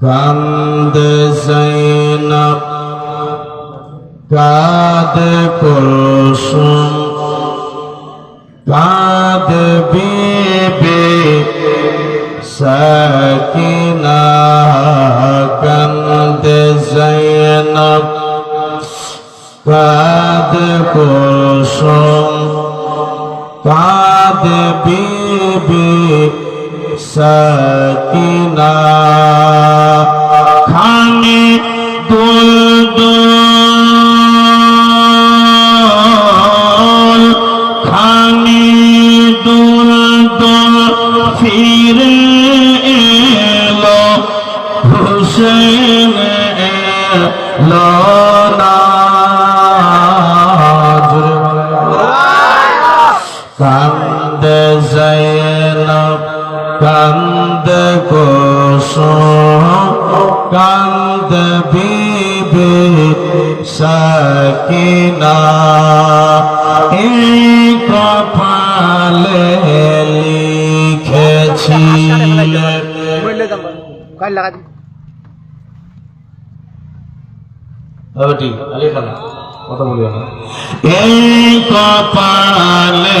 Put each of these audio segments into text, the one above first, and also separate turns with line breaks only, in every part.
কান্দ জৈনব কাদ কুলসুম কাদ বিবে সাকিনা কান্দ জৈনব কাদ কুলসুম কাদ বিবে সাকিনা খানি দুল দুল খানি দুল দুল ফিরে এলো হুসেন এলো না। কান্দ জৈনব কান্দ কুসুম কান্দ বিবে সকিনা। এই কপালে খানা কথা বলি এই কপালে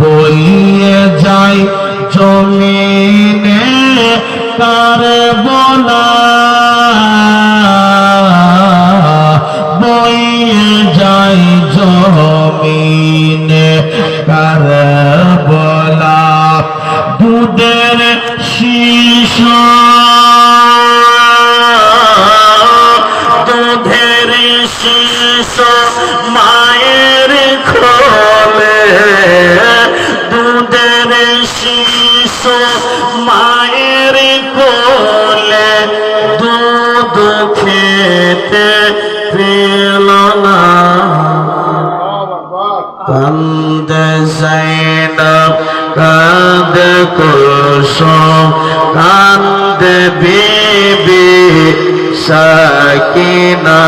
বলিয়ে যাই জমিনে তার বলা বইয়ে জমিনে কার বলা দুধের শীষ শীষ মায়ের খোলে, দুধের শীষ মায়ের কোলে, দুধ খেতে পেল না। কান্দ জৈনব কান্দ কুসুম, কান্দ বিবি সাকিনা।